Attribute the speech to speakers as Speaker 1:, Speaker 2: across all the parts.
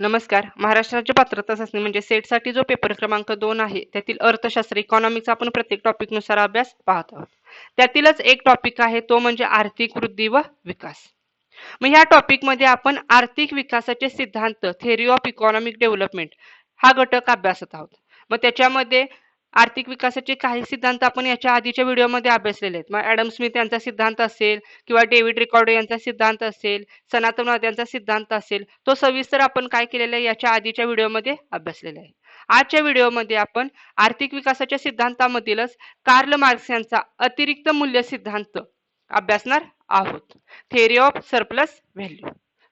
Speaker 1: नमस्कार. महाराष्ट्राची पात्रता चाचणी म्हणजे सेटसाठी जो पेपर क्रमांक दोन आहे त्यातील अर्थशास्त्र इकॉनॉमिक्सचा आपण प्रत्येक टॉपिकनुसार अभ्यास पाहत आहोत. त्यातीलच एक टॉपिक आहे तो म्हणजे आर्थिक वृद्धी व विकास. मग ह्या टॉपिकमध्ये आपण आर्थिक विकासाचे सिद्धांत थेअरी ऑफ इकॉनॉमिक डेव्हलपमेंट हा घटक अभ्यासत आहोत. मग त्याच्यामध्ये आर्थिक विकासाचे काही सिद्धांत आपण याच्या आधीच्या व्हिडिओमध्ये अभ्यासलेले आहेत. मग ॲडम स्मिथ यांचा सिद्धांत असेल किंवा डेव्हिड रिकॉर्डो यांचा सिद्धांत असेल सनातनवाद यांचा सिद्धांत असेल तो सविस्तर आपण काय केलेला आहे याच्या आधीच्या व्हिडिओमध्ये अभ्यासलेला आहे. आजच्या व्हिडिओमध्ये आपण आर्थिक विकासाच्या सिद्धांतामधीलच कार्ल मार्क्स यांचा अतिरिक्त मूल्य सिद्धांत अभ्यासणार आहोत. थेअरी ऑफ सरप्लस व्हॅल्यू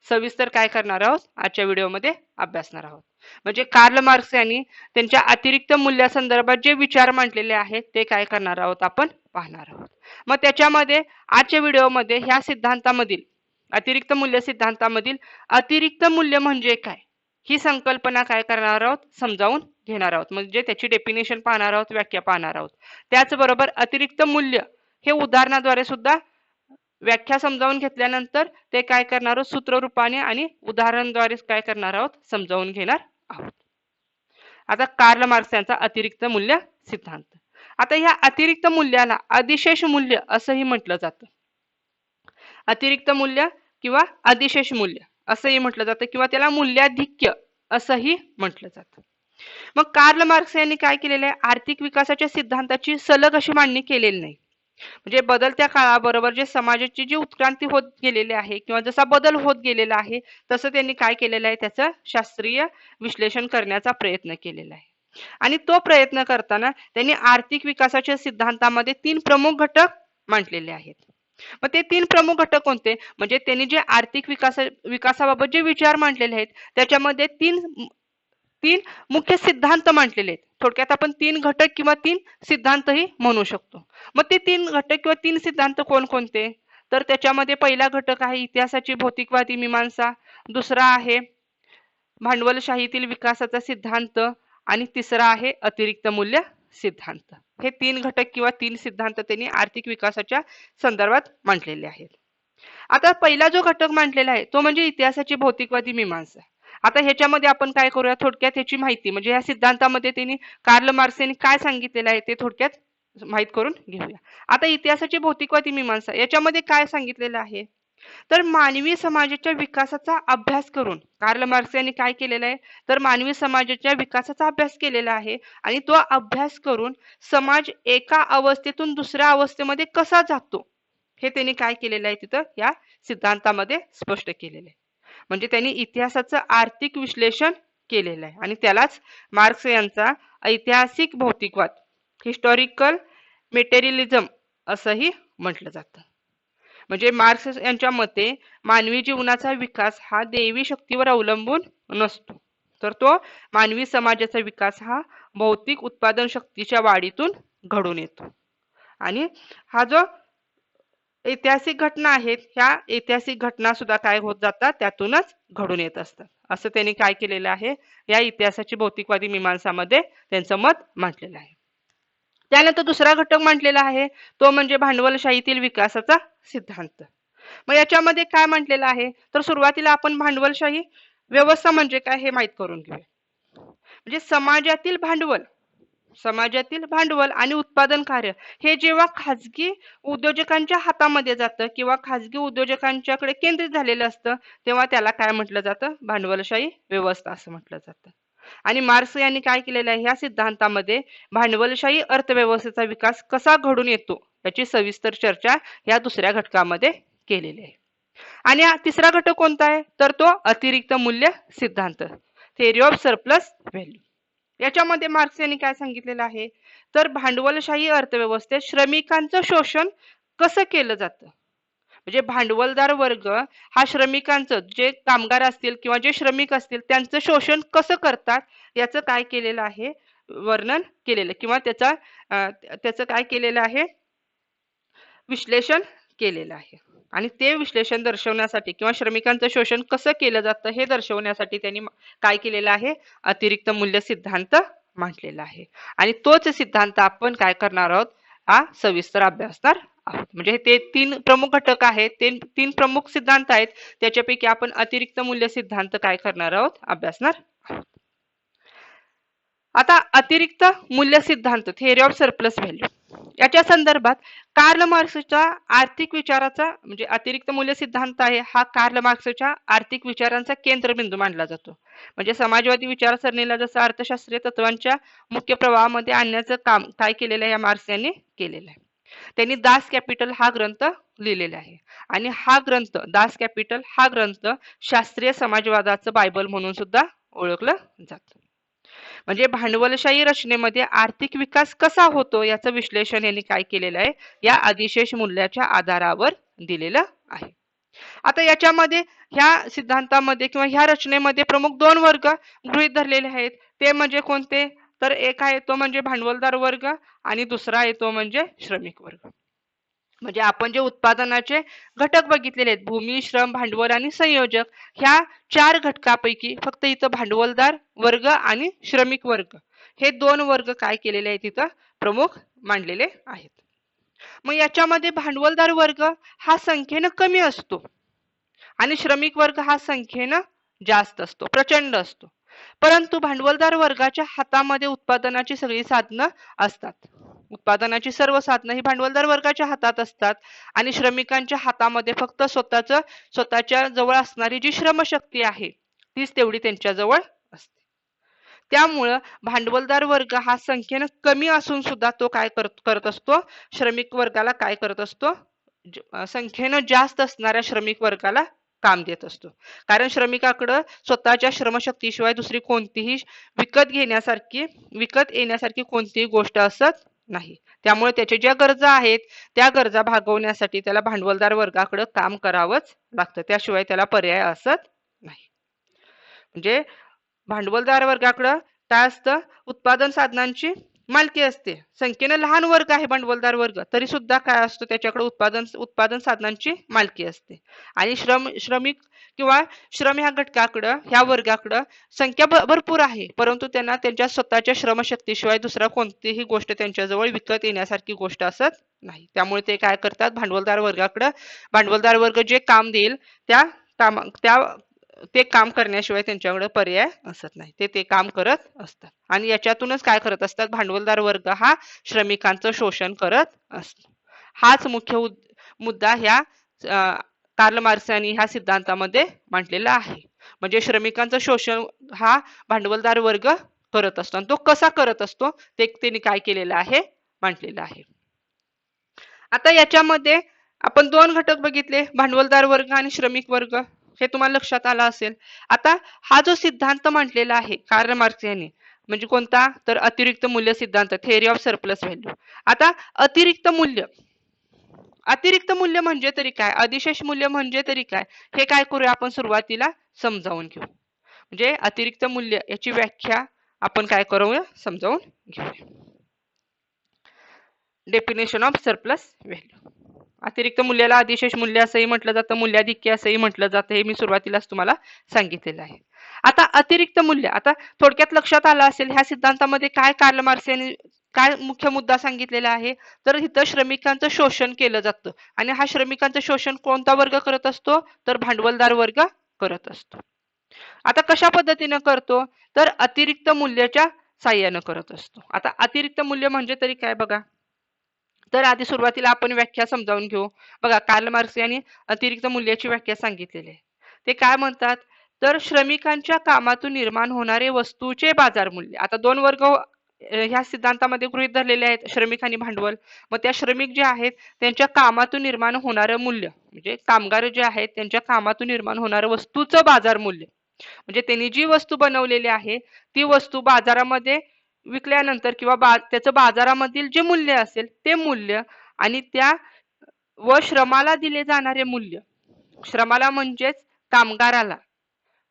Speaker 1: सविस्तर काय करणार आहोत? आजच्या व्हिडिओमध्ये अभ्यासणार आहोत. म्हणजे कार्ल मार्क्स यांनी त्यांच्या अतिरिक्त मूल्यासंदर्भात जे विचार मांडलेले आहेत ते काय करणार आहोत आपण पाहणार आहोत. मग त्याच्यामध्ये आजच्या व्हिडिओमध्ये ह्या सिद्धांतामधील अतिरिक्त मूल्य सिद्धांतामधील अतिरिक्त मूल्य म्हणजे काय? ही संकल्पना काय करणार आहोत? समजावून घेणार आहोत. म्हणजे त्याची डेफिनेशन पाहणार आहोत व्याख्या पाहणार आहोत. त्याचबरोबर अतिरिक्त मूल्य हे उदाहरणाद्वारे सुद्धा व्याख्या समजावून घेतल्यानंतर ते काय करणार आहोत? सूत्ररूपाने आणि उदाहरणाद्वारे काय करणार आहोत? समजावून घेणार आहोत. आता कार्ल मार्क्स यांचा अतिरिक्त मूल्य सिद्धांत. आता ह्या अतिरिक्त मूल्याला अधिशेष मूल्य असंही म्हटलं जातं. अतिरिक्त मूल्य किंवा अधिशेष मूल्य असंही म्हटलं जातं किंवा त्याला मूल्याधिक्य असंही म्हटलं जातं. मग कार्ल मार्क्स यांनी काय केलेलं आहे? आर्थिक विकासाच्या सिद्धांताची सलग अशी मांडणी केलेली नाही. म्हणजे बदलत्या काळाबरोबर जे समाजाची जी उत्क्रांती होत गेलेली आहे किंवा जसा बदल होत गेलेला आहे तसं त्यांनी काय केलेलं आहे त्याचं शास्त्रीय विश्लेषण करण्याचा प्रयत्न केलेला आहे. आणि तो प्रयत्न करताना त्यांनी आर्थिक विकासाच्या सिद्धांतामध्ये तीन प्रमुख घटक मांडलेले आहेत. मग ते तीन प्रमुख घटक कोणते? म्हणजे त्यांनी जे आर्थिक विकास विकासाबाबत जे विचार मांडलेले आहेत त्याच्यामध्ये तीन तीन मुख्य सिद्धांत मांडलेले आहेत. थोडक्यात आपण तीन घटक किंवा तीन सिद्धांतही म्हणू शकतो. मग ते तीन घटक किंवा तीन सिद्धांत कोणकोणते? तर त्याच्यामध्ये पहिला घटक आहे इतिहासाची भौतिकवादी मीमांसा. दुसरा आहे भांडवलशाहीतील विकासाचा सिद्धांत. आणि तिसरा आहे अतिरिक्त मूल्य सिद्धांत. हे तीन घटक किंवा तीन सिद्धांत त्यांनी आर्थिक विकासाच्या संदर्भात मांडलेले आहेत. आता पहिला जो घटक मांडलेला आहे तो म्हणजे इतिहासाची भौतिकवादी मीमांसा. आता ह्याच्यामध्ये आपण काय करूया? थोडक्यात ह्याची माहिती. म्हणजे या सिद्धांतामध्ये त्यांनी कार्ल मार्क्स यांनी काय सांगितलेलं आहे ते थोडक्यात माहीत करून घेऊया. आता इतिहासाची भौतिकवादी मीमांसा याच्यामध्ये काय सांगितलेलं आहे? तर मानवी समाजाच्या विकासाचा अभ्यास करून कार्ल मार्क्स यांनी काय केलेलं आहे? तर मानवी समाजाच्या विकासाचा अभ्यास केलेला आहे आणि तो अभ्यास करून समाज एका अवस्थेतून दुसऱ्या अवस्थेमध्ये कसा जातो? हे त्यांनी काय केलेलं आहे तिथं? या सिद्धांतामध्ये स्पष्ट केलेलं आहे. म्हणजे त्यांनी इतिहासाचं आर्थिक विश्लेषण केलेलं आहे. आणि त्यालाच मार्क्स यांचा ऐतिहासिक भौतिकवाद हिस्टॉरिकल मेटेरियलिझम असंही म्हटलं जातं. म्हणजे मार्क्स यांच्या मते मानवी जीवनाचा विकास हा देवी शक्तीवर अवलंबून नसतो. तर तो मानवी समाजाचा विकास हा भौतिक उत्पादन शक्तीच्या वाढीतून घडून येतो. आणि हा जो ऐतिहासिक घटना आहेत ह्या ऐतिहासिक घटना सुद्धा काय होत जातात त्यातूनच घडून येत असतात. असं त्यांनी काय केलेलं आहे? या इतिहासाची भौतिकवादी मीमांसामध्ये त्यांचं मत मांडलेलं आहे. त्यानंतर दुसरा घटक मांडलेला आहे तो म्हणजे भांडवलशाहीतील विकासाचा सिद्धांत. मग याच्यामध्ये काय म्हटलेलं आहे? तर सुरुवातीला आपण भांडवलशाही व्यवस्था म्हणजे काय हे माहीत करून घेऊया. म्हणजे समाजातील भांडवल समाजातील भांडवल आणि उत्पादन कार्य हे जेव्हा खाजगी उद्योजकांच्या हातामध्ये जातं किंवा खाजगी उद्योजकांच्याकडे केंद्रित झालेलं असतं तेव्हा त्याला काय म्हटलं जातं? भांडवलशाही व्यवस्था असं म्हटलं जातं. आणि मार्क्स यांनी काय केलेलं आहे? ह्या सिद्धांतामध्ये भांडवलशाही अर्थव्यवस्थेचा विकास कसा घडून येतो याची सविस्तर चर्चा या दुसऱ्या घटकामध्ये केलेली आहे. आणि तिसरा घटक कोणता आहे? तर तो अतिरिक्त मूल्य सिद्धांत. थेअरी ऑफ सरप्लस व्हॅल्यू याच्यामध्ये मार्क्स यांनी काय सांगितलेलं आहे? तर भांडवलशाही अर्थव्यवस्थेत श्रमिकांचं शोषण कसं केलं जातं? म्हणजे भांडवलदार वर्ग हा श्रमिकांचं जे कामगार असतील किंवा जे श्रमिक असतील त्यांचं शोषण कसं करतात? याचं काय केलेलं आहे? वर्णन केलेलं किंवा त्याचा त्याचं काय केलेलं आहे? विश्लेषण केलेलं आहे. आणि ते विश्लेषण दर्शवण्यासाठी किंवा श्रमिकांचं शोषण कसं केलं जातं हे दर्शवण्यासाठी त्यांनी काय केलेलं आहे? अतिरिक्त मूल्य सिद्धांत मांडलेला आहे. आणि तोच सिद्धांत आपण काय करणार आहोत? हा सविस्तर अभ्यासणार आहोत. म्हणजे हे ते तीन प्रमुख घटक आहेत. ते तीन प्रमुख सिद्धांत आहेत. त्याच्यापैकी आपण अतिरिक्त मूल्य सिद्धांत काय करणार आहोत? अभ्यासणार आहोत. आता अतिरिक्त मूल्य सिद्धांत थेअरी ऑफ सरप्लस व्हॅल्यू याच्या संदर्भात कार्ल मार्क्सच्या आर्थिक विचाराचा म्हणजे अतिरिक्त मूल्य सिद्धांत आहे हा कार्ल मार्क्सच्या आर्थिक विचारांचा केंद्रबिंदू मानला जातो. म्हणजे समाजवादी विचारसरणीला जसं अर्थशास्त्रीय तत्वांच्या मुख्य प्रवाहामध्ये आणण्याचं काम काय केलेलं आहे या मार्क्स यांनी केलेलं आहे. त्यांनी दास कॅपिटल हा ग्रंथ लिहिलेला आहे. आणि हा ग्रंथ दास कॅपिटल हा ग्रंथ शास्त्रीय समाजवादाचं बायबल म्हणून सुद्धा ओळखलं जातं. म्हणजे भांडवलशाही रचनेमध्ये आर्थिक विकास कसा होतो याचं विश्लेषण यांनी काय केलेलं आहे या अधिशेष मूल्याच्या आधारावर दिलेलं आहे. आता याच्यामध्ये ह्या सिद्धांतामध्ये किंवा ह्या रचनेमध्ये प्रमुख दोन वर्ग गृहीत धरलेले आहेत. ते म्हणजे कोणते? तर एक आहे तो म्हणजे भांडवलदार वर्ग आणि दुसरा आहे तो म्हणजे श्रमिक वर्ग. म्हणजे आपण जे उत्पादनाचे घटक बघितलेले आहेत भूमी श्रम भांडवल आणि संयोजक ह्या चार घटकापैकी फक्त इथं भांडवलदार वर्ग आणि श्रमिक वर्ग हे दोन वर्ग काय केलेले आहेत इथं? प्रमुख मांडलेले आहेत. मग याच्यामध्ये भांडवलदार वर्ग हा संख्येनं कमी असतो आणि श्रमिक वर्ग हा संख्येनं जास्त असतो प्रचंड असतो. परंतु भांडवलदार वर्गाच्या हातामध्ये उत्पादनाची सगळी साधनं असतात. उत्पादनाची सर्व साधनं ही भांडवलदार वर्गाच्या हातात असतात. आणि श्रमिकांच्या हातामध्ये फक्त स्वतःच स्वतःच्या जवळ असणारी जी श्रमशक्ती आहे तीच तेवढी त्यांच्या जवळ असते. त्यामुळं भांडवलदार वर्ग हा संख्येनं कमी असून सुद्धा तो काय करत करत असतो? श्रमिक वर्गाला काय करत असतो? संख्येनं जास्त असणाऱ्या श्रमिक वर्गाला काम देत असतो. कारण श्रमिकाकडं स्वतःच्या श्रमशक्तीशिवाय दुसरी कोणतीही विकत घेण्यासारखी विकत येण्यासारखी कोणतीही गोष्ट असत नाही. त्यामुळे त्याच्या ज्या गरजा आहेत त्या गरजा भागवण्यासाठी त्याला भांडवलदार वर्गाकडे काम करावंच लागतं. त्याशिवाय त्याला पर्याय असत नाही. म्हणजे भांडवलदार वर्गाकडं काय असतं? उत्पादन साधनांची मालकी असते. संख्येने लहान वर्ग आहे भांडवलदार वर्ग. तरी सुद्धा काय असतो? त्याच्याकडे उत्पादन उत्पादन साधनांची मालकी असते. आणि श्रम श्रमिक किंवा श्रम ह्या घटकाकडं ह्या वर्गाकडं संख्या भरपूर आहे. परंतु त्यांना त्यांच्या स्वतःच्या श्रमशक्तीशिवाय दुसरा कोणतीही गोष्ट त्यांच्याजवळ विकत येण्यासारखी गोष्ट असत नाही. त्यामुळे ते काय करतात? भांडवलदार वर्गाकडं भांडवलदार वर्ग जे काम देईल त्या काम त्या ते काम करण्याशिवाय त्यांच्याकडे पर्याय असत नाही. ते ते काम करत असतात. आणि याच्यातूनच काय करत असतात? भांडवलदार वर्ग हा श्रमिकांचं शोषण करत असतो. हाच मुख्य मुद्दा ह्या कार्ल मार्क्स यांनी ह्या सिद्धांतामध्ये मांडलेला आहे. म्हणजे श्रमिकांचं शोषण हा भांडवलदार वर्ग करत असतो. आणि तो कसा करत असतो? ते त्यांनी काय केलेलं आहे? मांडलेलं आहे. आता याच्यामध्ये आपण दोन घटक बघितले. भांडवलदार वर्ग आणि श्रमिक वर्ग. हे तुम्हाला लक्षात आलं असेल. आता हा जो सिद्धांत मांडलेला आहे कार्ल मार्क्स यांनी म्हणजे कोणता? तर अतिरिक्त मूल्य सिद्धांत थेअरी ऑफ सरप्लस व्हॅल्यू आता अतिरिक्त मूल्य. अतिरिक्त मूल्य म्हणजे तरी काय? अधिशेष मूल्य म्हणजे तरी काय? हे काय करूया आपण सुरुवातीला? समजावून घेऊ. म्हणजे अतिरिक्त मूल्य याची व्याख्या आपण काय करूया? समजावून घेऊया. डेफिनेशन ऑफ सरप्लस व्हॅल्यू अतिरिक्त मूल्याला अधिशेष मूल्य असंही म्हटलं जातं मूल्याधिक्य असंही म्हटलं जातं हे मी सुरुवातीलाच तुम्हाला सांगितलेलं आहे. आता अतिरिक्त मूल्य आता थोडक्यात लक्षात आलं असेल ह्या सिद्धांतामध्ये काय कार्ल मार्क्स यांनी काय मुख्य मुद्दा सांगितलेला आहे? तर इथं श्रमिकांचं शोषण केलं जातं. आणि हा श्रमिकांचं शोषण कोणता वर्ग करत असतो? तर भांडवलदार वर्ग करत असतो. आता कशा पद्धतीनं करतो? तर अतिरिक्त मूल्याच्या साह्यानं करत असतो. आता अतिरिक्त मूल्य म्हणजे तरी काय बघा? तर आधी सुरुवातीला आपण व्याख्या समजावून घेऊ. बघा कार्ल मार्क्स यांनी अतिरिक्त मूल्याची व्याख्या सांगितलेली आहे. ते काय म्हणतात? तर श्रमिकांच्या कामातून निर्माण होणारे वस्तूचे बाजार मूल्य आता दोन वर्ग ह्या सिद्धांतामध्ये गृहीत धरलेले आहेत श्रमिक आणि भांडवल. मग त्या श्रमिक जे आहेत त्यांच्या कामातून निर्माण होणारं मूल्य म्हणजे कामगार जे आहेत त्यांच्या कामातून निर्माण होणारं वस्तूचं बाजार मूल्य म्हणजे त्यांनी जी वस्तू बनवलेली आहे ती वस्तू बाजारामध्ये विकल्यानंतर किंवा बा त्याचं बाजारामधील जे मूल्य असेल ते मूल्य आणि त्या व श्रमाला दिले जाणारे मूल्य. श्रमाला म्हणजेच कामगाराला.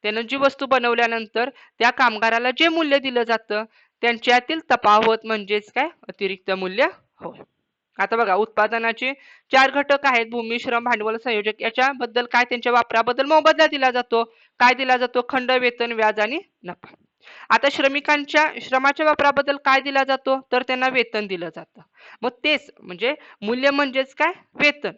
Speaker 1: त्यानं जी वस्तू बनवल्यानंतर त्या कामगाराला जे मूल्य दिलं जातं त्यांच्यातील तफावत म्हणजेच काय? अतिरिक्त मूल्य? होय. आता बघा उत्पादनाचे चार घटक आहेत. भूमी श्रम भांडवल संयोजक. याच्याबद्दल काय? त्यांच्या वापराबद्दल मोबदला दिला जातो. काय दिला जातो? खंड वेतन व्याज आणि नफा. आता श्रमिकांच्या श्रमाच्या वापराबद्दल काय दिला जातो? तर त्यांना वेतन दिलं जातं. मग तेच म्हणजे मूल्य म्हणजेच काय? वेतन.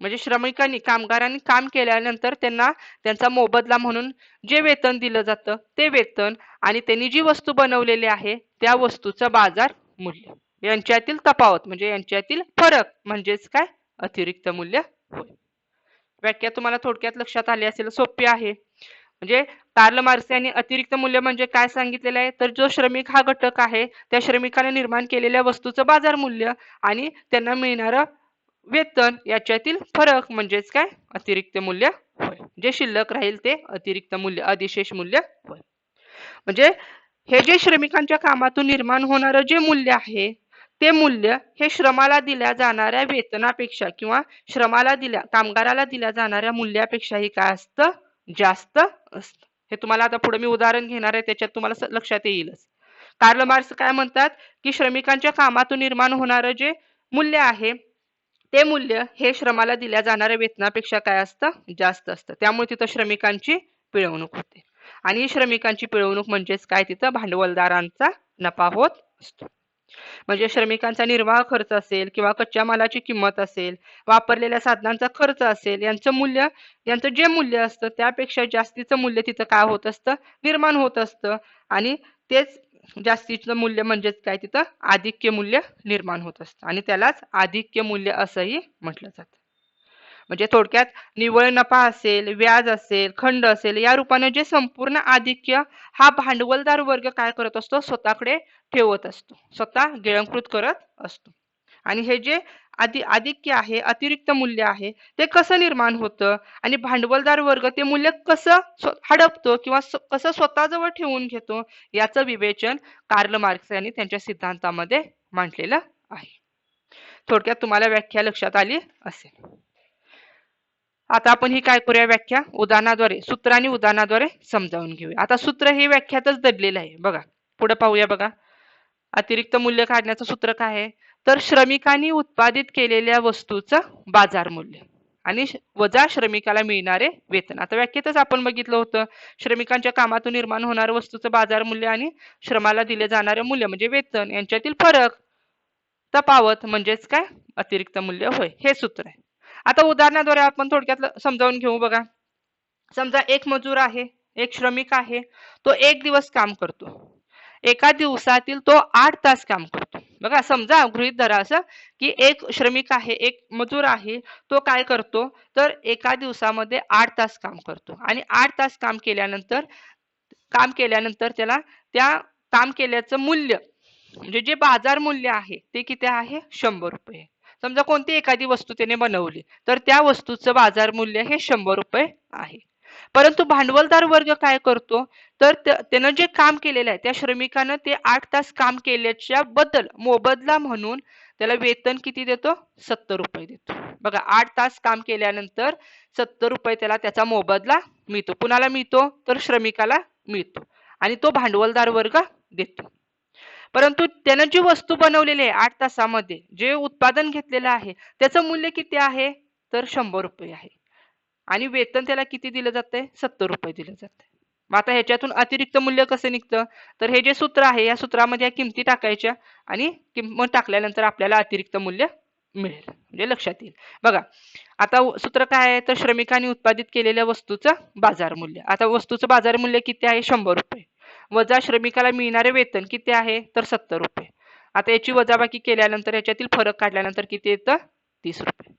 Speaker 1: म्हणजे श्रमिकांनी कामगारांनी काम केल्यानंतर त्यांना त्यांचा मोबदला म्हणून जे वेतन दिलं जातं ते वेतन आणि त्यांनी जी वस्तू बनवलेली आहे त्या वस्तूचं बाजार मूल्य. यांच्यातील तफावत म्हणजे यांच्यातील फरक म्हणजेच काय? अतिरिक्त मूल्य होय. व्याख्या तुम्हाला थोडक्यात लक्षात आली असेल सोपी आहे. म्हणजे कार्ल मार्क्स यांनी अतिरिक्त मूल्य म्हणजे काय सांगितलेलं आहे? तर जो श्रमिक हा घटक आहे त्या श्रमिकाने निर्माण केलेल्या वस्तूचं बाजार मूल्य आणि त्यांना मिळणारं वेतन याच्यातील फरक म्हणजेच काय? अतिरिक्त मूल्य होय. जे शिल्लक राहील ते अतिरिक्त मूल्य अधिशेष मूल्य होय. म्हणजे हे जे श्रमिकांच्या कामातून निर्माण होणारं जे मूल्य आहे ते मूल्य हे श्रमाला दिल्या जाणाऱ्या वेतनापेक्षा किंवा श्रमाला दिल्या कामगाराला दिल्या जाणाऱ्या मूल्यापेक्षाही काय असतं? जास्त असतं हे तुम्हाला आता पुढे मी उदाहरण घेणार आहे त्याच्यात तुम्हाला लक्षात येईलच. कार्ल मार्क्स काय म्हणतात की श्रमिकांच्या कामातून निर्माण होणारं जे मूल्य आहे ते मूल्य हे श्रमाला दिल्या जाणाऱ्या वेतनापेक्षा काय असतं? जास्त असतं. त्यामुळे तिथं श्रमिकांची पिळवणूक होते. आणि श्रमिकांची पिळवणूक म्हणजेच काय? तिथं भांडवलदारांचा नफा होत असतो. म्हणजे श्रमिकांचा निर्वाह खर्च असेल किंवा कच्च्या मालाची किंमत असेल वापरलेल्या साधनांचा खर्च असेल यांचं मूल्य यांचं जे मूल्य असतं त्यापेक्षा जास्तीचं मूल्य तिथं काय होत असतं? निर्माण होत असतं. आणि तेच जास्तीचं मूल्य म्हणजेच काय? तिथं आधिक्य मूल्य निर्माण होत असतं. आणि त्यालाच आधिक्य मूल्य असंही म्हटलं जातं. म्हणजे थोडक्यात निव्वळ नफा असेल व्याज असेल खंड असेल या रूपाने जे संपूर्ण आधिक्य हा भांडवलदार वर्ग काय करत असतो? स्वतःकडे ठेवत असतो. स्वतः गिळंकृत करत असतो. आणि हे जे आधी आधिक्य आहे अतिरिक्त मूल्य आहे ते कसं निर्माण होतं? आणि भांडवलदार वर्ग ते मूल्य कसं हडपतो किंवा कसं स्वतःजवळ ठेवून घेतो? याचं विवेचन कार्ल मार्क्स यांनी त्यांच्या सिद्धांतामध्ये मांडलेलं आहे. थोडक्यात तुम्हाला व्याख्या लक्षात आली असेल. आता आपण ही काय करूया व्याख्या? उदाहरणाद्वारे सूत्र आणि उदाहरणाद्वारे समजावून घेऊया. आता सूत्र हे व्याख्यातच दडलेलं आहे. बघा पुढे पाहूया बघा. अतिरिक्त मूल्य काढण्याचं सूत्र काय आहे? तर श्रमिकांनी उत्पादित केलेल्या वस्तूचं बाजार मूल्य आणि श- वजा श्रमिकाला मिळणारे वेतन. आता व्याख्येतच आपण बघितलं होतं श्रमिकांच्या कामातून निर्माण होणारं वस्तूचं बाजार मूल्य आणि श्रमाला दिले जाणारे मूल्य म्हणजे वेतन. यांच्यातील फरक तपावत म्हणजेच काय? अतिरिक्त मूल्य. होय हे सूत्र आहे. आता उदाहरणाद्वारे आपण थोडक्यात समजावून घेऊ बघा. समजा एक मजूर आहे एक श्रमिक आहे तो एक दिवस काम करतो. एका दिवसातील तो आठ तास काम करतो. बघा समजा गृहित धरा असं की एक श्रमिक आहे एक मजूर आहे तो काय करतो? तर एका दिवसामध्ये आठ तास काम करतो. आणि आठ तास काम केल्यानंतर काम केल्यानंतर त्याला त्या काम केल्याचं मूल्य म्हणजे जे बाजार मूल्य आहे ते किती आहे? शंभर रुपये. समजा कोणती एखादी वस्तू त्याने बनवली तर त्या वस्तूचं बाजार मूल्य हे शंभर रुपये आहे. परंतु भांडवलदार वर्ग काय करतो? तर त्या- त्यानं जे काम केलेलं आहे त्या श्रमिकानं ते आठ तास काम केल्याच्या बद्दल मोबदला म्हणून त्याला वेतन किती देतो? सत्तर रुपये देतो. बघा आठ तास काम केल्यानंतर सत्तर रुपये त्याला त्याचा मोबदला मिळतो. कुणाला मिळतो? तर श्रमिकाला मिळतो. आणि तो भांडवलदार वर्ग देतो. परंतु त्यानं जी वस्तू बनवलेली आहे आठ तासामध्ये जे उत्पादन घेतलेलं आहे त्याचं मूल्य किती आहे? तर शंभर रुपये आहे. आणि वेतन त्याला किती दिलं जातंय? सत्तर रुपये दिलं जातंय. मग आता ह्याच्यातून अतिरिक्त मूल्य कसं निघतं? तर हे जे सूत्र आहे या सूत्रामध्ये या किमती टाकायच्या आणि किंमत टाकल्यानंतर आपल्याला अतिरिक्त मूल्य मिळेल. म्हणजे लक्षात येईल. बघा आता सूत्र काय आहे? तर श्रमिकांनी उत्पादित केलेल्या वस्तूचं बाजार मूल्य. आता वस्तूचं बाजार मूल्य किती आहे? शंभर रुपये. वजा श्रमिकाला मिळणारे वेतन किती आहे? तर सत्तर रुपये. आता याची वजाबाकी केल्यानंतर याच्यातील फरक काढल्यानंतर किती येतं? तीस रुपये.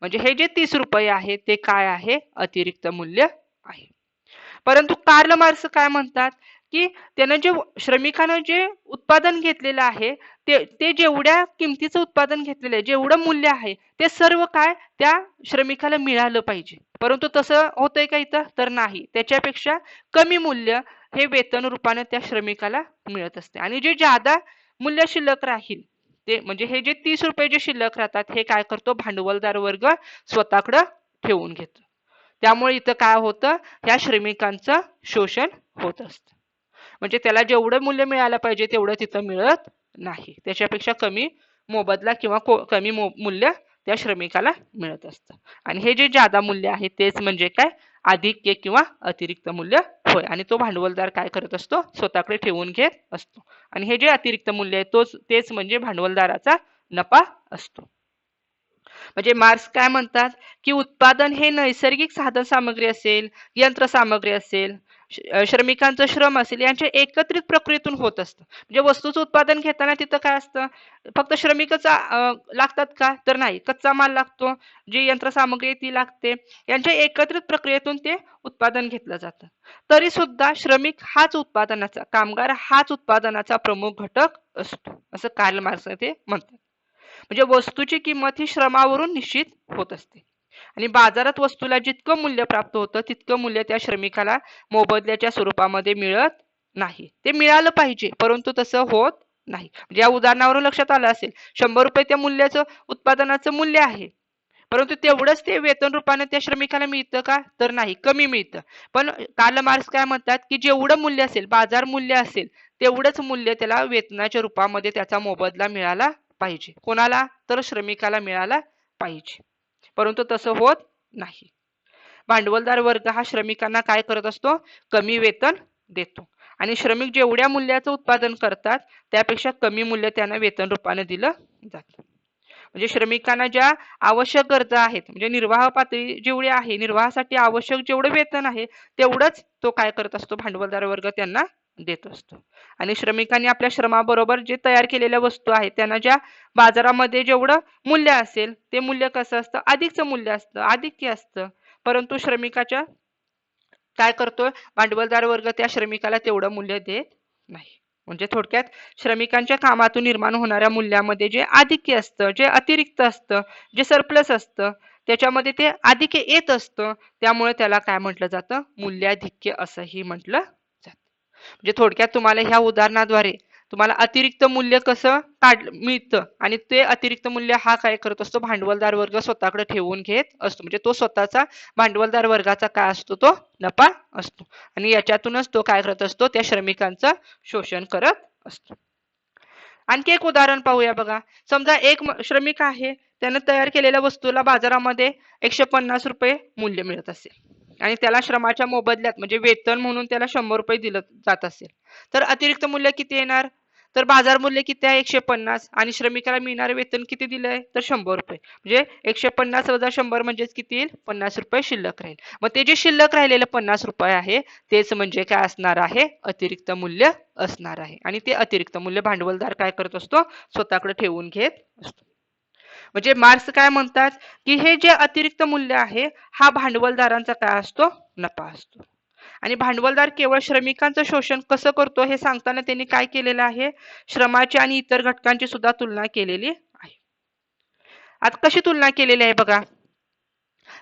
Speaker 1: म्हणजे हे जे तीस रुपये आहे ते काय आहे? अतिरिक्त मूल्य आहे. परंतु कार्ल मार्क्स काय म्हणतात? की त्यानं जे श्रमिकानं जे उत्पादन घेतलेलं आहे ते ते जेवढ्या किमतीचं उत्पादन घेतलेलं आहे जेवढं मूल्य आहे ते सर्व काय त्या श्रमिकाला मिळालं पाहिजे. परंतु तसं होतंय का इथं? तर नाही. त्याच्यापेक्षा कमी मूल्य हे वेतन रूपाने त्या श्रमिकाला मिळत असते. आणि जे जादा मूल्य शिल्लक राहील ते म्हणजे हे जे तीस रुपये जे शिल्लक राहतात हे काय करतो? भांडवलदार वर्ग स्वतःकडं ठेवून घेतो. त्यामुळे इथं काय होतं? ह्या श्रमिकांचं शोषण होत असतं. म्हणजे त्याला जेवढं मूल्य मिळालं पाहिजे तेवढं तिथं मिळत नाही. त्याच्यापेक्षा कमी मोबदला किंवा को- कमी मो- मूल्य त्या श्रमिकाला मिळत असतं. आणि हे जे जादा मूल्य आहे तेच म्हणजे काय? अधिक किंवा अतिरिक्त मूल्य होय. आणि तो भांडवलदार काय करत असतो? स्वतःकडे ठेवून घेत असतो. आणि हे जे अतिरिक्त मूल्य आहे तोच तेच म्हणजे भांडवलदाराचा नफा असतो. म्हणजे मार्क्स काय म्हणतात की उत्पादन हे नैसर्गिक साधन सामग्री असेल यंत्रसामग्री असेल श्रमिकांचं श्रम असेल यांच्या एकत्रित प्रक्रियेतून होत असतं. म्हणजे वस्तूचं उत्पादन घेताना तिथं काय असतं? फक्त श्रमिकच लागतात का? तर नाही. कच्चा माल लागतो. जी यंत्रसामग्री ती लागते. यांच्या एकत्रित प्रक्रियेतून ते उत्पादन घेतलं जातं. तरी सुद्धा श्रमिक हाच उत्पादनाचा कामगार हाच उत्पादनाचा प्रमुख घटक असतो. असं कार्ल मार्क्स ते म्हणतात. म्हणजे वस्तूची किंमत ही श्रमावरून निश्चित होत असते. आणि बाजारात वस्तूला जितकं मूल्य प्राप्त होतं तितकं मूल्य त्या श्रमिकाला मोबदल्याच्या स्वरूपामध्ये मिळत नाही. ते मिळालं पाहिजे परंतु तसं होत नाही. म्हणजे या उदाहरणावरून लक्षात आलं असेल शंभर रुपये त्या मूल्याचं उत्पादनाचं मूल्य आहे. परंतु तेवढंच ते वेतन रूपाने त्या श्रमिकाला मिळतं का? तर नाही कमी मिळतं. पण कार्ल मार्क्स काय म्हणतात की जेवढं मूल्य असेल बाजार मूल्य असेल तेवढंच मूल्य त्याला वेतनाच्या रूपामध्ये त्याचा मोबदला मिळाला पाहिजे. कोणाला? तर श्रमिकाला मिळाला पाहिजे. परंतु तसं होत नाही. भांडवलदार वर्ग हा श्रमिकांना काय करत असतो? कमी वेतन देतो. आणि श्रमिक जेवढ्या मूल्याचं उत्पादन करतात त्यापेक्षा कमी मूल्य त्यांना वेतन रूपाने दिलं जातं. म्हणजे श्रमिकांना ज्या आवश्यक गरजा आहेत म्हणजे निर्वाह पातळी जेवढी आहे निर्वाहासाठी आवश्यक जेवढं वेतन आहे तेवढंच तो काय करत असतो? भांडवलदार वर्ग त्यांना देत असतो. आणि श्रमिकांनी आपल्या श्रमाबरोबर जे तयार केलेल्या वस्तू आहेत त्यांना ज्या बाजारामध्ये जेवढं मूल्य असेल ते मूल्य कसं असतं? अधिकचं मूल्य असतं आधिक्य असतं. परंतु श्रमिकाच्या काय करतोय? भांडवलदार वर्ग त्या श्रमिकाला तेवढं मूल्य देत नाही. म्हणजे थोडक्यात श्रमिकांच्या कामातून निर्माण होणाऱ्या मूल्यामध्ये जे आधिक्य असतं जे अतिरिक्त असतं जे सरप्लस असतं त्याच्यामध्ये ते आधिक्य येत असतं. त्यामुळे त्याला काय म्हटलं जातं? मूल्याधिक्य असंही म्हटलं म्हणजे थोडक्यात तुम्हाला ह्या उदाहरणाद्वारे तुम्हाला अतिरिक्त मूल्य कसं काढ मिळतं. आणि ते अतिरिक्त मूल्य हा काय करत असतो? भांडवलदार वर्ग स्वतःकडे ठेवून घेत असतो. म्हणजे तो स्वतःचा भांडवलदार वर्गाचा काय असतो? तो नफा असतो. आणि याच्यातूनच तो काय करत असतो? त्या श्रमिकांचं शोषण करत असतो. आणखी एक उदाहरण पाहूया बघा. समजा एक श्रमिक आहे. त्यानं तयार केलेल्या वस्तूला बाजारामध्ये एकशे पन्नास रुपये मूल्य मिळत असेल. आणि त्याला श्रमाच्या मोबदल्यात म्हणजे वेतन म्हणून त्याला शंभर रुपये दिलं जात असेल. तर अतिरिक्त मूल्य किती येणार? तर बाजार मूल्य किती आहे? एकशे पन्नास. आणि श्रमिकाला मिळणारे वेतन किती दिलंय? तर शंभर रुपये. म्हणजे एकशे पन्नास वजा शंभर म्हणजेच किती येईल? पन्नास रुपये शिल्लक राहील. मग ते जे शिल्लक राहिलेलं पन्नास रुपये आहे तेच म्हणजे काय असणार आहे? अतिरिक्त मूल्य असणार आहे. आणि ते अतिरिक्त मूल्य भांडवलदार काय करत असतो? स्वतःकडे ठेवून घेत असतो. म्हणजे मार्क्स काय म्हणतात की हे जे अतिरिक्त मूल्य आहे हा भांडवलदारांचा काय असतो? नफा असतो. आणि भांडवलदार केवळ श्रमिकांचं शोषण कसं करतो हे सांगताना त्यांनी काय केलेलं आहे? श्रमाची आणि इतर घटकांची सुद्धा तुलना केलेली आहे. आता कशी तुलना केलेली आहे बघा.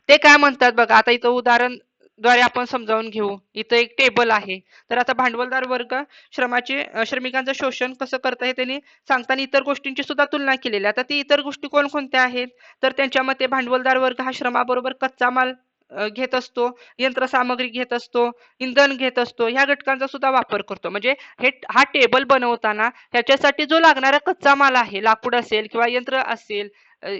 Speaker 1: ते काय म्हणतात बघा. आता इथं उदाहरण द्वारे आपण समजावून घेऊ. इथं एक टेबल आहे. तर आता भांडवलदार वर्ग श्रमाचे श्रमिकांचं शोषण कसं करत आहे त्यांनी सांगताना इतर गोष्टींची सुद्धा तुलना केलेली आता ती इतर गोष्टी कोणकोणत्या आहेत? तर त्यांच्या मते भांडवलदार वर्ग हा श्रमाबरोबर कच्चा माल घेत असतो यंत्रसामग्री घेत असतो इंधन घेत असतो ह्या घटकांचा सुद्धा वापर करतो. म्हणजे हे हा टेबल बनवताना ह्याच्यासाठी जो लागणारा कच्चा माल आहे लाकूड असेल किंवा यंत्र असेल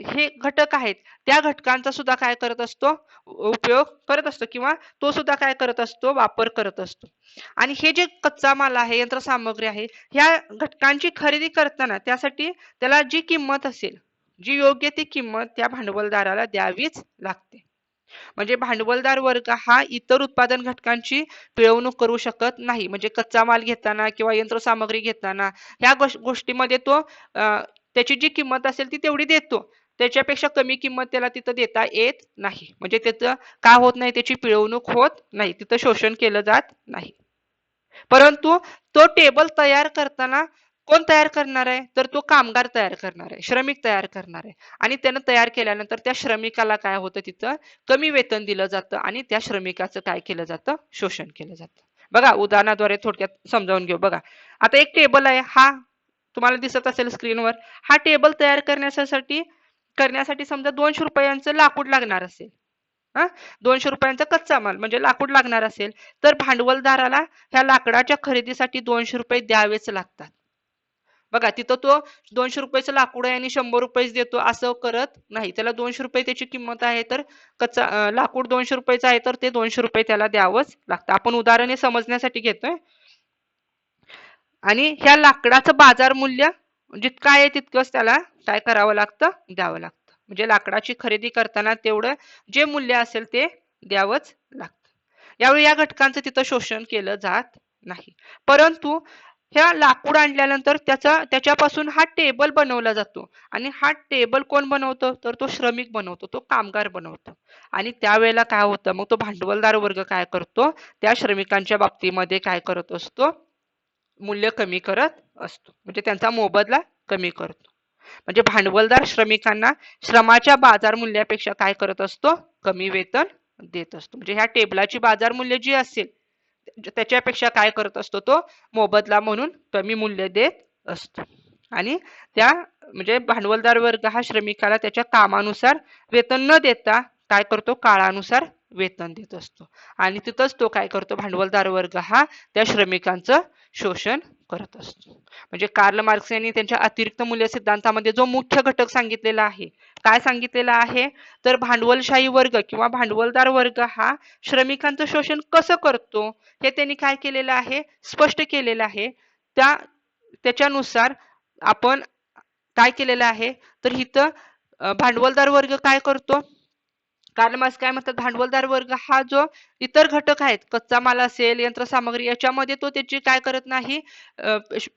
Speaker 1: हे घटक आहेत. त्या घटकांचा सुद्धा काय करत असतो? उपयोग करत असतो किंवा तो सुद्धा काय करत असतो? वापर करत असतो. आणि हे जे कच्चा माल आहे यंत्रसामग्री आहे ह्या घटकांची खरेदी करताना त्यासाठी त्याला जी किंमत असेल जी योग्य ती किंमत त्या भांडवलदाराला द्यावीच लागते. म्हणजे भांडवलदार वर्ग हा इतर उत्पादन घटकांची पिळवणूक करू शकत नाही. म्हणजे कच्चा माल घेताना किंवा यंत्रसामग्री घेताना ह्या गोष्टीमध्ये तो अं, त्याची जी किंमत असेल ती तेवढी देतो. त्याच्यापेक्षा कमी किंमत त्याला तिथं देता येत नाही. म्हणजे त्याचं का होत नाही? त्याची पिळवणूक होत नाही. तिथं शोषण केलं जात नाही. परंतु तो टेबल तयार करताना कोण तयार करणार आहे? तर तो कामगार तयार करणार आहे श्रमिक तयार करणार आहे. आणि त्यानं तयार केल्यानंतर त्या श्रमिकाला काय होतं तिथं? कमी वेतन दिलं जातं आणि त्या श्रमिकाचं काय केलं जातं? शोषण केलं जातं. बघा उदाहरणाद्वारे थोडक्यात समजावून घेऊ. बघा आता एक टेबल आहे. हा तुम्हाला दिसत असेल स्क्रीनवर. हा टेबल तयार करण्यासाठी करण्यासाठी समजा दोनशे रुपयांचं लाकूड लागणार असेल. हा? दोनशे रुपयांचा कच्चा माल म्हणजे लाकूड लागणार असेल. तर भांडवलदाराला ह्या लाकडाच्या खरेदीसाठी दोनशे रुपये द्यावेच लागतात. बघा तिथं तो दोनशे रुपयाचं लाकूड आहे आणि शंभर रुपयेच देतो असं करत नाही. त्याला दोनशे रुपये त्याची किंमत आहे तर कच्चा लाकूड दोनशे रुपयाचं आहे तर ते दोनशे रुपये त्याला द्यावंच लागतं. आपण उदाहरण समजण्यासाठी घेतोय. आणि ह्या लाकडाचं बाजार मूल्य जितकं आहे तितकंच त्याला काय करावं लागतं? द्यावं लागतं. म्हणजे लाकडाची खरेदी करताना तेवढं जे मूल्य असेल ते द्यावंच लागतं. यावेळी या घटकांचं तिथं शोषण केलं जात नाही. परंतु ह्या लाकूड आणल्यानंतर त्याचा त्याच्यापासून हा टेबल बनवला जातो. आणि हा टेबल कोण बनवतो? तर तो श्रमिक बनवतो तो कामगार बनवतो. आणि त्यावेळेला काय होतं? मग तो भांडवलदार वर्ग काय करतो? त्या श्रमिकांच्या बाबतीमध्ये काय करत असतो? मूल्य कमी करत असतो. म्हणजे त्यांचा मोबदला कमी करतो. म्हणजे भांडवलदार श्रमिकांना श्रमाच्या बाजार मूल्यापेक्षा काय करत असतो? कमी वेतन देत असतो. म्हणजे ह्या टेबलाची बाजार मूल्य जी असेल त्याच्यापेक्षा काय करत असतो तो? मोबदला म्हणून कमी मूल्य देत असतो. आणि त्या म्हणजे भांडवलदार वर्ग हा श्रमिकाला त्याच्या कामानुसार वेतन न देता काय करतो? काळानुसार वेतन देत असतो. आणि तिथंच तो काय करतो? भांडवलदार वर्ग हा त्या श्रमिकांचं शोषण करत असतो. म्हणजे कार्ल मार्क्स यांनी त्यांच्या अतिरिक्त मूल्य सिद्धांतामध्ये जो मुख्य घटक सांगितलेला आहे काय सांगितलेला आहे? तर भांडवलशाही वर्ग किंवा भांडवलदार वर्ग हा श्रमिकांचं शोषण कसं करतो हे त्यांनी काय केलेलं आहे? स्पष्ट केलेलं आहे. त्या त्याच्यानुसार आपण काय केलेलं आहे? तर इथं भांडवलदार वर्ग काय करतो? कार्ल मार्क्स काय म्हणतात? भांडवलदार वर्ग हा जो इतर घटक आहेत कच्चा माल असेल यंत्रसामग्री याच्यामध्ये तो त्याची काय करत नाही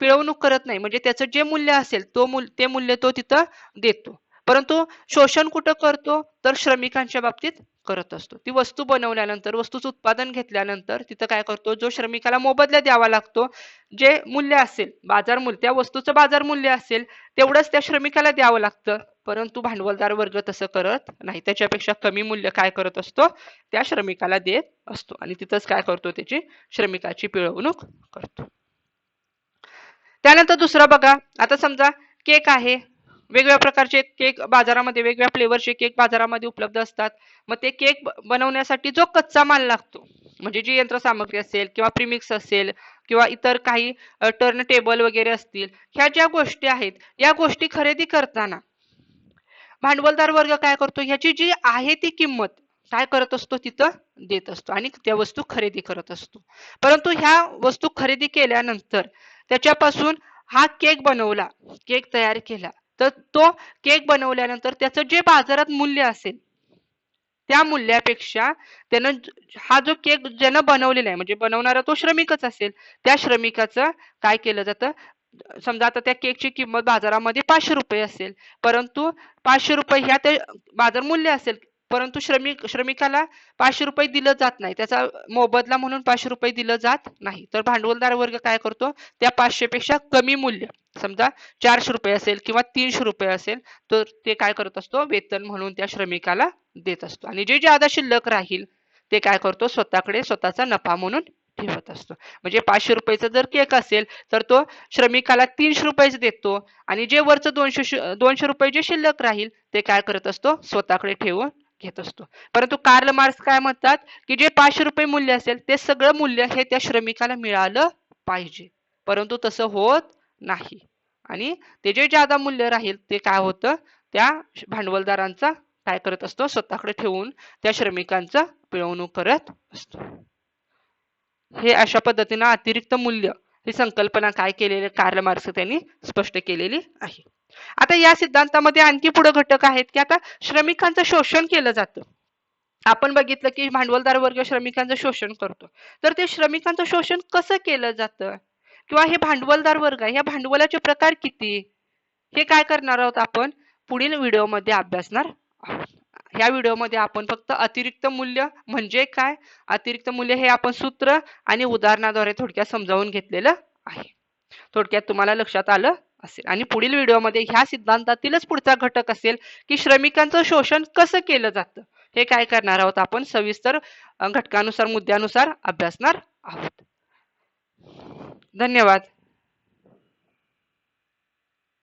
Speaker 1: पिळवणूक करत नाही. म्हणजे त्याचं जे मूल्य असेल तो मूल्य ते मूल्य तो तिथं देतो. परंतु शोषण कुठं करतो? तर श्रमिकांच्या बाबतीत करत असतो. ती वस्तू बनवल्यानंतर वस्तूचं उत्पादन घेतल्यानंतर तिथं काय करतो? जो श्रमिकाला मोबदला द्यावा लागतो जे मूल्य असेल बाजार मूल्य त्या वस्तूचं बाजार मूल्य असेल तेवढंच त्या श्रमिकाला द्यावं लागतं. परंतु भांडवलदार वर्ग तसं करत नाही त्याच्यापेक्षा कमी मूल्य काय करत असतो त्या श्रमिकाला देत असतो. आणि तिथंच काय करतो त्याची? श्रमिकाची पिळवणूक करतो. त्यानंतर दुसरं बघा. आता समजा केक आहे. वेगवेगळ्या प्रकारचे केक बाजारामध्ये वेगवेगळ्या फ्लेवरचे केक बाजारामध्ये उपलब्ध असतात. मग ते केक बनवण्यासाठी जो कच्चा माल लागतो म्हणजे जी यंत्रसामग्री असेल किंवा प्रिमिक्स असेल किंवा इतर काही टर्न टेबल वगैरे असतील ह्या ज्या गोष्टी आहेत या गोष्टी खरेदी करताना भांडवलदार वर्ग काय करतो? ह्याची जी आहे ती किंमत काय करत असतो? तिथं देत असतो आणि त्या वस्तू खरेदी करत असतो. परंतु ह्या वस्तू खरेदी केल्यानंतर त्याच्यापासून हा केक बनवला केक तयार केला तर तो केक बनवल्यानंतर त्याचं जे बाजारात मूल्य असेल त्या मूल्यापेक्षा त्यानं हा जो केक ज्यानं बनवलेला आहे म्हणजे बनवणारा तो श्रमिकच असेल त्या श्रमिकाचं काय केलं जातं? समजा आता त्या केकची किंमत बाजारामध्ये पाचशे रुपये असेल परंतु पाचशे रुपये ह्या ते बाजार मूल्य असेल परंतु श्रमिक श्रमिकाला पाचशे रुपये दिलं जात नाही त्याचा मोबदला म्हणून पाचशे रुपये दिलं जात नाही. तर भांडवलदार वर्ग काय करतो? त्या पाचशे पेक्षा कमी मूल्य समजा चारशे रुपये असेल किंवा तीनशे रुपये असेल तर ते काय करत असतो? वेतन म्हणून त्या श्रमिकाला देत असतो. आणि जे ज्यादा शिल्लक राहील ते काय करतो? स्वतःकडे स्वतःचा नफा म्हणून ठेवत असतो. म्हणजे पाचशे रुपयाचा जर केक असेल तर तो श्रमिकाला तीनशे रुपयेच देतो. आणि जे वरचं दोनशे दोनशे रुपये जे शिल्लक राहील ते काय करत असतो? स्वतःकडे ठेवून घेत असतो. परंतु कार्ल मार्क्स काय म्हणतात? की जे पाचशे रुपये मूल्य असेल ते सगळं मूल्य हे त्या श्रमिकाला मिळालं पाहिजे. परंतु तसं होत नाही. आणि ते जे ज्यादा मूल्य राहील ते काय होतं? त्या भांडवलदारांचा काय करत असतो? स्वतःकडे ठेवून त्या श्रमिकांचा पिळवणूक करत असतो. हे अशा पद्धतीनं अतिरिक्त मूल्य ही संकल्पना काय केलेली कार्ल मार्क्स त्यांनी स्पष्ट केलेली आहे. आता या सिद्धांतामध्ये आणखी पुढे घटक आहेत की आता श्रमिकांचं शोषण केलं जातं. आपण बघितलं की भांडवलदार वर्ग श्रमिकांचं शोषण करतो. तर ते श्रमिकांचं शोषण कसं केलं जातं? किंवा हे भांडवलदार वर्ग आहे या भांडवलाचे प्रकार किती? हे काय करणार आहोत आपण? पुढील व्हिडिओमध्ये अभ्यासणार या व्हिडिओमध्ये आपण फक्त अतिरिक्त मूल्य म्हणजे काय? अतिरिक्त मूल्य हे आपण सूत्र आणि उदाहरणाद्वारे थोडक्यात समजावून घेतलेलं आहे. थोडक्यात तुम्हाला लक्षात आलं असेल. आणि पुढील व्हिडिओमध्ये ह्या सिद्धांतातीलच पुढचा घटक असेल की श्रमिकांचं शोषण कसं केलं जातं? हे काय करणार आहोत आपण? सविस्तर घटकानुसार मुद्द्यानुसार अभ्यासणार आहोत. धन्यवाद.